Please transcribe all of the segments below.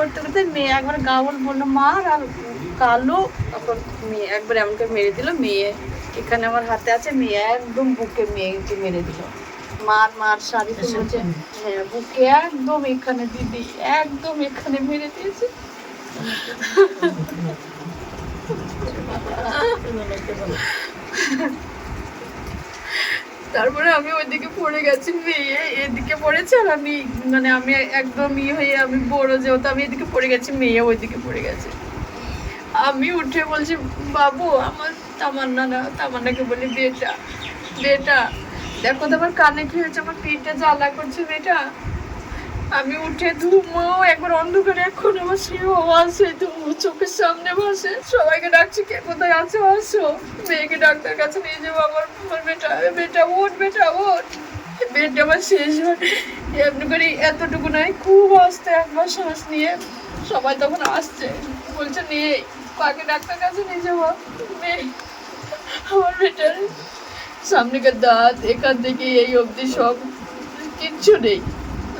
করতে করতে মেয়ে একবার গাবল বলল মার আর কালো। তখন মেয়ে একবার এমন করে মেরে দিল মেয়ে এখানে আমার হাতে আছে মেয়ে একদম বুকে মেয়েকে মেরে দিল। মার মার শাড়ি তুলেছে হ্যাঁ বুকে একদম এখানে দিদি একদম এখানে মেরে দিয়েছে। তারপরে আমি ওইদিকে পড়ে গেছি, মেয়ে এদিকে পড়েছে আর আমি মানে আমি একদম ইয়ে হয়ে আমি বড় যেহেতু আমি এদিকে পড়ে গেছি, মেয়ে ওইদিকে পড়ে গেছে। আমি উঠে বলছি, বাবু, আমার তামান্না না, তামান্নাকে বলি, বেটা বেটা, দেখো তো আমার কানে কি হয়েছে, আমার পিঠটা জ্বালা করছে, বেটা। আমি উঠে ধুমো, একবার অন্ধকারে এখন আমার সেই আছে ধুমো, চোখের সামনে বসে। সবাইকে ডাকছি, কে কোথায় আছো? আসো। মেয়েকে ডাক্তার কাছে নিয়ে যাব আমার আমার বেটা বেটা, ওঠ বেটা, ওঠ। বেডটা আমার শেষ হয়। এমনি করে এতটুকু নয় খুব আসতে একবার শ্বাস নিয়ে সবাই তখন আসছে। বলছে নিয়ে পাকে ডাক্তার কাছে নিয়ে যাব। মেয়ে আমার বেটার সামনেকার দাঁত, এখান থেকে এই অবধি সব কিচ্ছু নেই।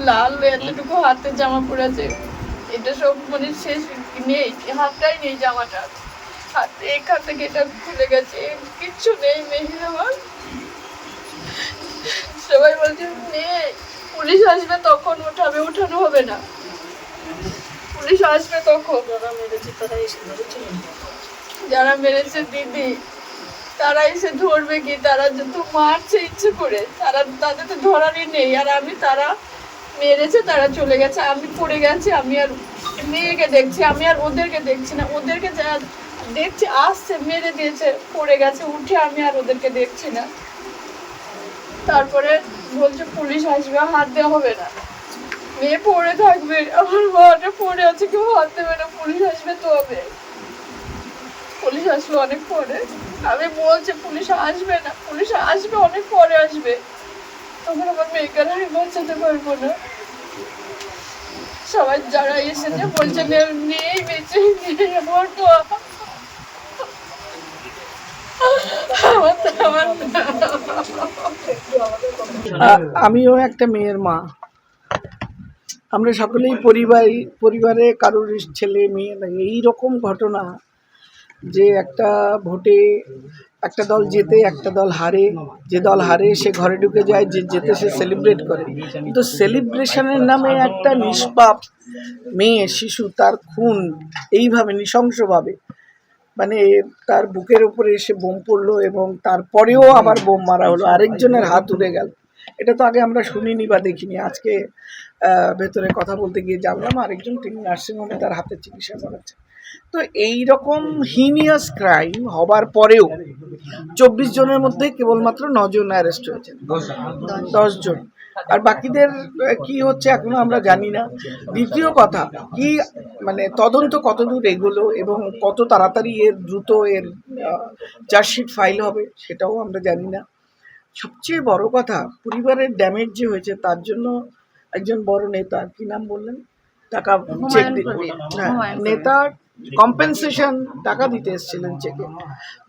লাল এতটুকু হাতে জামা পড়েছে এটা সব মানে শেষ নেই হাতটাই নেই জামাটা। হাতে এখান থেকে এটা খুলে গেছে কিচ্ছু নেই মেয়ে আমার। সবাই বলছে নেই পুলিশ আসবে তখন উঠাবে উঠানো হবে না। পুলিশ আসবে তখন। যারা মেরেছে তারা এসে যারা মেরেছে দিদি তারা এসে ধরবে কি? তারা যত মারছে ইচ্ছে করে তারা তাদের তো ধরারই নেই আর আমি তারা মেরেছে, তারা চলে গেছে। আমি পড়ে গেছি, আমি আর মেয়েকে দেখছি, আমি আর ওদেরকে দেখছি না। ওদেরকে যা দেখছি, আসছে, মেরে দিয়েছে, পড়ে গেছে, উঠে আমি আর ওদেরকে দেখছি না। তারপরে বলছে, পুলিশ আসবে হাত দেওয়া হবে না। মেয়ে পড়ে থাকবে, আমার মাটা পড়ে আছে, কেউ হাত দেবে না, পুলিশ আসবে তো হবে পুলিশ আসবে অনেক পরে। আমি বলছি, পুলিশ আসবে না, পুলিশ আসবে, অনেক পরে আসবে। তখন আমার মেয়েকে আর বাঁচাতে পারব না। সবাই যারা এসেছে বলছে "নে- নেই, বেঁচে নেই, আমার আমার আমার আমিও একটা মেয়ের মা। আমরা সকলেই পরিবার পরিবারে কারোর ছেলে, মেয়ে এই রকম ঘটনা যে একটা ভোটে একটা দল জেতে, একটা দল হারে, যে দল হারে সে ঘরে ঢুকে যায়, যে জেতে সে সেলিব্রেট করে। কিন্তু সেলিব্রেশনের নামে একটা নিষ্পাপ মেয়ে, শিশু, তার খুন এইভাবে নৃশংসভাবে মানে তার বুকের উপরে এসে বোম পড়ল এবং তারপরেও আবার বোম মারা হলো, আরেকজনের হাত উড়ে গেল। এটা তো আগে আমরা শুনিনি বা দেখিনি। আজকে ভেতরে কথা বলতে গিয়ে জানলাম, আরেকজন তিনি নার্সিংহোমে তার হাতে চিকিৎসা করাচ্ছে তো এই রকম হিনিয়াস ক্রাইম হবার পরেও চব্বিশ জনের মধ্যে কেবলমাত্র নজন অ্যারেস্ট হয়েছে। দশ জন। আর বাকিদের কি হচ্ছে এখনও আমরা জানি না। দ্বিতীয় কথা কি মানে তদন্ত কতদূর এগোলো এবং কত তাড়াতাড়ি এর দ্রুত এর চার্জশিট ফাইল হবে সেটাও আমরা জানি না। সবচেয়ে বড় কথা পরিবারের ড্যামেজ যে হয়েছে তার জন্য একজন বড় নেতা কি নাম বললেন? টাকা চেক। হ্যাঁ নেতা কম্পেনসেশন টাকা দিতে এসেছিলেন চেকে।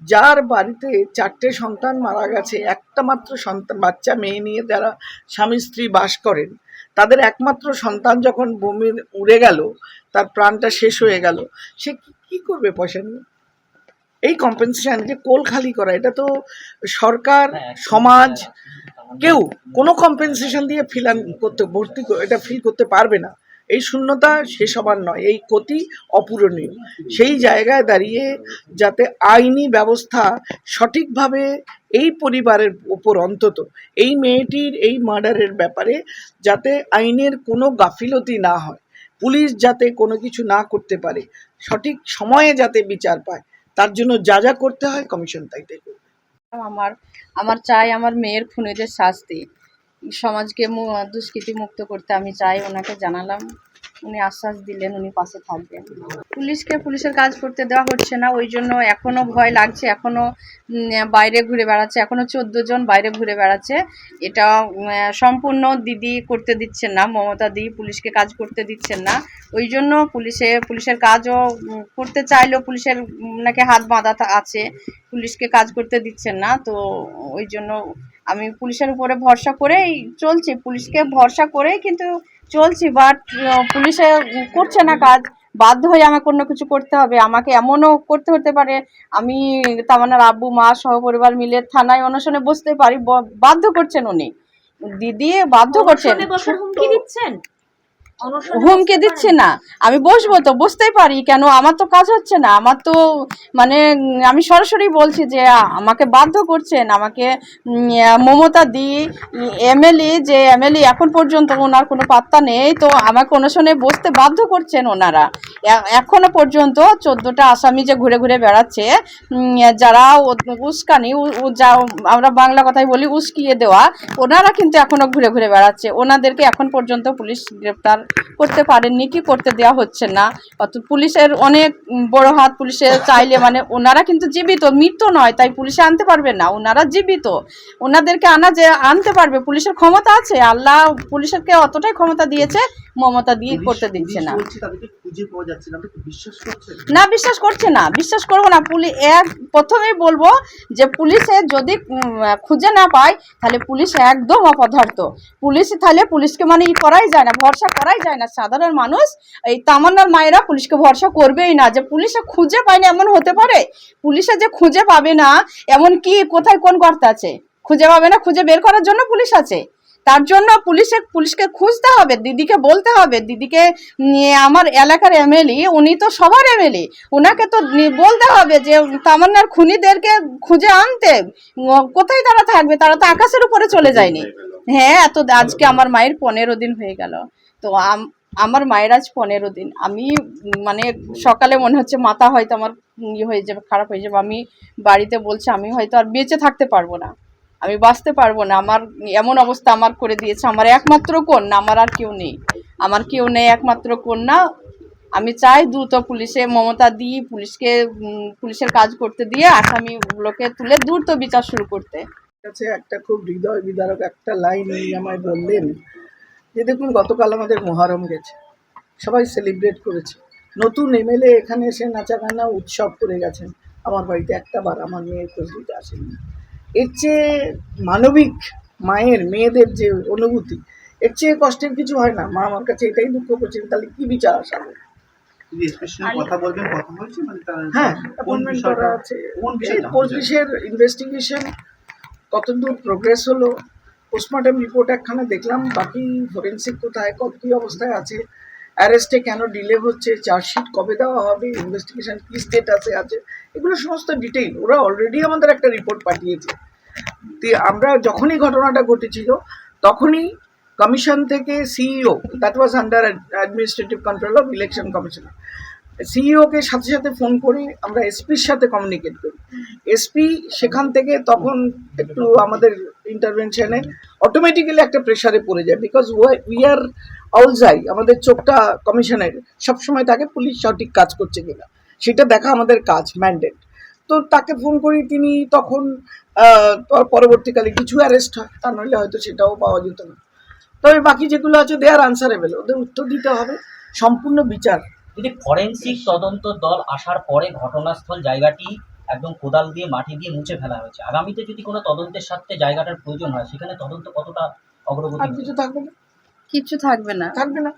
যার বাড়িতে চারটে সন্তান মারা গেছে একটা মাত্র সন্তান বাচ্চা মেয়ে নিয়ে যারা স্বামী স্ত্রী বাস করেন তাদের একমাত্র সন্তান যখন বোমের উড়ে গেল তার প্রাণটা শেষ হয়ে গেল সে কি- করবে পয়সা নিয়ে? এই কম্পেনসেশন যে কোল খালি করা এটা তো সরকার সমাজ কেউ কোনো কম্পেনসেশন দিয়ে ফিল করতে ভর্তি এটা ফিল করতে পারবে না। এই শূন্যতা শেষ হবার নয়, এই ক্ষতি অপূরণীয়। সেই জায়গায় দাঁড়িয়ে যাতে আইনি ব্যবস্থা সঠিকভাবে এই পরিবারের ওপর অন্তত, এই মেয়েটির এই মার্ডারের ব্যাপারে যাতে আইনের কোনো গাফিলতি না হয়, পুলিশ যাতে কোনো কিছু না করতে পারে, সঠিক সময়ে যাতে বিচার পায়, তার জন্য যা যা করতে হয় কমিশন তাই তাই আমার আমার চাই আমার মেয়ের খুনিদের শাস্তি। সমাজকে দুষ্কৃতি মুক্ত করতে আমি চাই, ওনাকে জানালাম। উনি আশ্বাস দিলেন, উনি পাশে থাকবেন। পুলিশকে পুলিশের কাজ করতে দেওয়া হচ্ছে না, ওই জন্য এখনও ভয় লাগছে এখনও বাইরে ঘুরে বেড়াচ্ছে এখনও চোদ্দ জন বাইরে ঘুরে বেড়াচ্ছে। এটা সম্পূর্ণ দিদি করতে দিচ্ছেন না, মমতা দি পুলিশকে কাজ করতে দিচ্ছেন না। ওই জন্য পুলিশে, পুলিশের কাজও করতে চাইলেও পুলিশের নাকি হাত বাঁধা আছে, পুলিশকে কাজ করতে দিচ্ছেন না, তো ওই জন্য আমি পুলিশের উপরে ভরসা করেই চলছি পুলিশকে ভরসা করেই কিন্তু চলছি বাট পুলিশে করছে না কাজ বাধ্য হয়ে আমাকে অন্য কিছু করতে হবে আমাকে এমনও করতে হতে পারে আমি তামানার আব্বু মা সহপরিবার মিলে থানায় অনশনে বসতে পারি বাধ্য করছেন উনি। দিদি বাধ্য করছেন। হুমকি দিচ্ছেন? হুমকে দিচ্ছে না। আমি বসবো তো বসতেই পারি। কেন? আমার তো কাজ হচ্ছে না। আমার তো মানে আমি সরাসরি বলছি যে আমাকে বাধ্য করছেন। আমাকে মমতা দি এমএলএ যে এমএলএ এখন পর্যন্ত ওনার কোনো পাত্তা নেই। তো আমাকে অনশনে বসতে বাধ্য করছেন ওনারা। এখনও পর্যন্ত চোদ্দোটা আসামি যে ঘুরে ঘুরে বেড়াচ্ছে যারা উস্কানি যা আমরা বাংলা কথায় বলি উস্কিয়ে দেওয়া ওনারা কিন্তু এখনও ঘুরে ঘুরে বেড়াচ্ছে। ওনাদেরকে এখন পর্যন্ত পুলিশ গ্রেপ্তার করতে পারেননি কি করতে দেওয়া হচ্ছে না। অত পুলিশের অনেক বড় হাত পুলিশের চাইলে মানে ওনারা কিন্তু জীবিত মৃত নয় তাই পুলিশে আনতে পারবে না ওনারা জীবিত। ওনাদেরকে আনা যে আনতে পারবে পুলিশের ক্ষমতা আছে আল্লাহ পুলিশেরকে অতটাই ক্ষমতা দিয়েছে মমতা দিয়ে করতে দিচ্ছে না। না বিশ্বাস করছে না বিশ্বাস করব না। পুলিশ এক প্রথমেই বলব যে পুলিশে যদি খুঁজে না পায় তাহলে পুলিশ একদম অপদার্থ। পুলিশ তাহলে পুলিশকে মানে ই করাই যায় না ভরসা করাই যায় না। সাধারণ মানুষ এই তামান্নার মায়েরা পুলিশকে ভরসা করবেই না যে পুলিশে খুঁজে পায়নি, এমন হতে পারে? পুলিশে যে খুঁজে পাবে না, এমন কি, কোথায় কোন কর্তা আছে? খুঁজে পাবে না, খুঁজে বের করার জন্য পুলিশ আছে। তার জন্য পুলিশে, পুলিশকে খুঁজতে হবে, দিদিকে বলতে হবে, দিদিকে আমার এলাকার এমএলএ, উনি তো সবার এমএলএ ওনাকে তো বলতে হবে যে তামান্নার খুনিদেরকে খুঁজে আনতে, কোথায় তারা থাকবে? তারা তো আকাশের উপরে চলে যায়নি। হ্যাঁ এত, আজকে আমার মায়ের পনেরো দিন হয়ে গেল। তো আম- আমার মায়ের আজ পনেরো দিন। আমি মানে সকালে মনে হচ্ছে মাথা হয়তো আমার ইয়ে হয়ে যাবে, খারাপ হয়ে যাবে। আমি বাড়িতে বলছি, আমি হয়তো আর বেঁচে থাকতে পারব না। আমি বাঁচতে পারব না। আমার এমন অবস্থা আমার করে দিয়েছে। আমার একমাত্র কন্যা, আমার আর কেউ নেই। আমার কেউ নেই, একমাত্র কন্যা। আমি চাই দ্রুত পুলিশে, মমতা দিই পুলিশকে পুলিশের কাজ করতে দিয়ে আসামিগুলোকে তুলে দ্রুত বিচার শুরু করতে। কাছে একটা খুব হৃদয় বিদারক একটা লাইন আমায় বললেন। যে দেখুন গতকাল আমাদের মহারম গেছে। সবাই সেলিব্রেট করেছে। নতুন এমএলএ এখানে এসে নাচা নাচাগানা উৎসব করে গেছেন। আমার বাড়িতে একটা বার আমার মেয়ের খোঁজ দিতে আসেনি। এর চেয়ে মানবিক মায়ের মেয়েদের যে অনুভূতি এর চেয়ে কষ্টের কিছু হয় না। মা আমার কাছে এটাই দুঃখ করছেন তাহলে কি বিচার হয়েছে মানে হ্যাঁ অ্যাপয়েন্টমেন্ট করা আছে। কোন ইনভেস্টিগেশন কতদূর প্রোগ্রেস হলো? পোস্টমর্টম রিপোর্ট একখানা দেখলাম, বাকি ফরেন্সিক কোথায় কত কী অবস্থায় আছে? অ্যারেস্টে কেন ডিলে হচ্ছে? চার্জশিট কবে দেওয়া হবে? ইনভেস্টিগেশন কী স্টেটাসে আছে আছে? এগুলো সমস্ত ডিটেইল ওরা অলরেডি আমাদের একটা রিপোর্ট পাঠিয়েছে। আমরা যখনই ঘটনাটা ঘটেছিল, তখনই কমিশন থেকে CEO that was under administrative control of election commissioner সিইওকে সাথে সাথে ফোন করে আমরা এসপির সাথে কমিউনিকেট করি। এসপি সেখান থেকে তখন একটু আমাদের ইন্টারভেনশনে অটোমেটিক্যালি একটা প্রেশারে পড়ে যায় বিকজ উই আর অলজাই আমাদের চোখটা কমিশনের সবসময় তাকে পুলিশ সঠিক কাজ করছে কিনা, সেটা দেখা আমাদের কাজ ম্যান্ডেট তো তাকে ফোন করি, তিনি তখন পরবর্তীকালে কিছু অ্যারেস্ট হয় তা নইলে হয়তো সেটাও পাওয়া যেত না। তবে বাকি যেগুলো আছে দে আর আনসারেবেল ওদের উত্তর দিতে হবে, সম্পূর্ণ বিচার। যদি ফরেন্সিক তদন্ত দল আসার পরে ঘটনাস্থল জায়গাটি একদম কোদাল দিয়ে মাটি দিয়ে মুছে ফেলা হয়েছে। আগামীতে যদি কোনো তদন্তের সাথে জায়গাটার প্রয়োজন হয় সেখানে তদন্ত কতটা অগ্রগতি আর কিছু থাকবে না। কিচ্ছু থাকবে না। থাকবে না।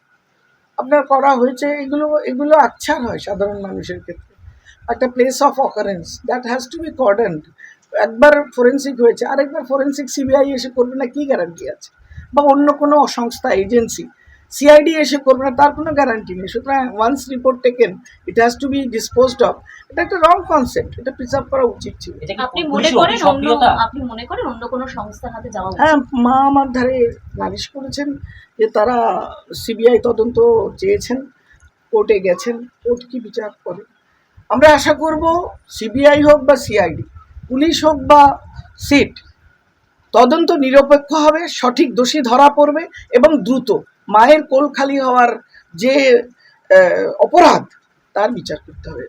আপনার করা হয়েছে এগুলো এগুলো আচ্ছা হয় সাধারণ মানুষের ক্ষেত্রে। একটা place of occurrence that has to be cordoned একবার ফরেন্সিক হয়েছে আরেকবার ফরেন্সিক সিবিআই এসে করবে না কি গ্যারান্টি আছে? বা অন্য কোনো সংস্থা এজেন্সি সিআইডি এসে করবে না তার কোনো গ্যারান্টি নেই। সুতরাং once report taken it has to be disposed of এটা একটা রং কনসেপ্ট এটা প্রিজার্ভ করা উচিত ছিল। এটা আপনি মনে করেন অন্য আপনি মনে করেন অন্য কোনো সংস্থার হাতে যাওয়া উচিত? হ্যাঁ মা আমার ধারে নালিশ করেছেন যে তারা সিবিআই তদন্ত চেয়েছেন কোর্টে গেছেন কোর্ট কি বিচার করে? আমরা আশা করব সিবিআই হোক বা সিআইডি পুলিশ হোক বা সিট তদন্ত নিরপেক্ষ হবে সঠিক দোষী ধরা পড়বে এবং দ্রুত মায়ের কোল খালি হওয়ার যে অপরাধ, তার বিচার করতে হবে।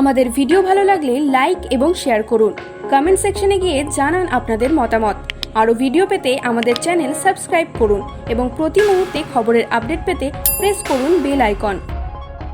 আমাদের ভিডিও ভালো লাগলে লাইক এবং শেয়ার করুন। কমেন্ট সেকশনে গিয়ে জানান আপনাদের মতামত। আরও ভিডিও পেতে আমাদের চ্যানেল সাবস্ক্রাইব করুন এবং প্রতি মুহূর্তে খবরের আপডেট পেতে প্রেস করুন বেল আইকন।